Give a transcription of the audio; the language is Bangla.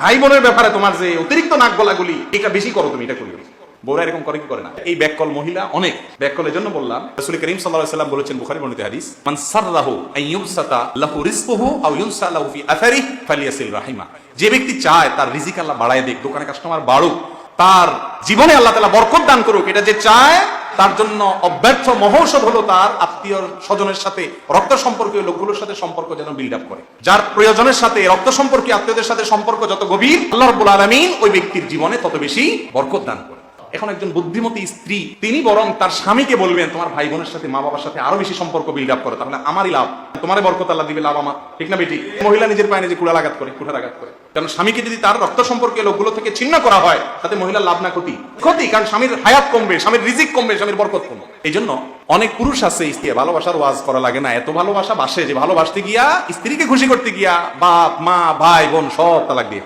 ভাই বোনের ব্যাপারে তোমার যে অতিরিক্ত নাক গলাগুলি এটা বেশি করো তুমি, এটা করি বউরা এরকম করে কি করে না? এই ব্যাককল মহিলা অনেক। ব্যাককলের জন্য বললাম, রাসূল করিম সাল্লাম বলেছেন বুখারী বর্ণিত হাদিস, মান সাররাহু আন লাহু রিজকুহু আও ইউনসা লাহু ফি ফালিয়াসিল রাহিমা। যে ব্যক্তি চায় তার রিজিক আল্লাহ বাড়ায় দেখ দোকানে কাস্টমার বাড়ুক, তার জীবনে আল্লাহ তাআলা বরকত দান করুক, এটা যে চায় তার জন্য অব্যর্থ মহৌষধ হলো তার আত্মীয় স্বজনের সাথে রক্ত সম্পর্কীয় লোকগুলোর সাথে সম্পর্ক যেন বিল্ড আপ করে। যার প্রয়োজনের সাথে রক্ত সম্পর্কীয় আত্মীয়দের সাথে সম্পর্ক যত গভীর, আল্লাহ রব্বুল আলামিন ওই ব্যক্তির জীবনে তত বেশি বরকত দান করে এখন একজন বুদ্ধিমতী স্ত্রী, তিনি বরং তার স্বামীকে বলবেন, তোমার ভাই বোনের সাথে মা বাবার সাথে আরও বেশি সম্পর্ক বিল্ড আপ করে, তাহলে আমারই লাভ তোমার বরকত আল্লাহ দিবে, লাভ আমার। ঠিক না বেটি? মহিলা নিজের পায়ে নিজে কুড়াল আঘাত করে, কুঠার আঘাত করে। কারণ স্বামীকে যদি তার রক্ত সম্পর্কে লোকগুলো থেকে ছিন্ন করা হয়, তাতে মহিলার লাভ না ক্ষতি। ক্ষতি, কারণ স্বামীর হায়াত কমবে, স্বামীর রিজিক কমবে, স্বামীর বরকত কমবে। এই জন্য অনেক পুরুষ আছে স্ত্রী ভালোবাসার ওয়াজ করা লাগে না। এত ভালোবাসা বাসে যে ভালোবাসতে গিয়া স্ত্রীকে খুশি করতে গিয়া বাপ, মা, ভাই, বোন সব তালাক দিয়ে।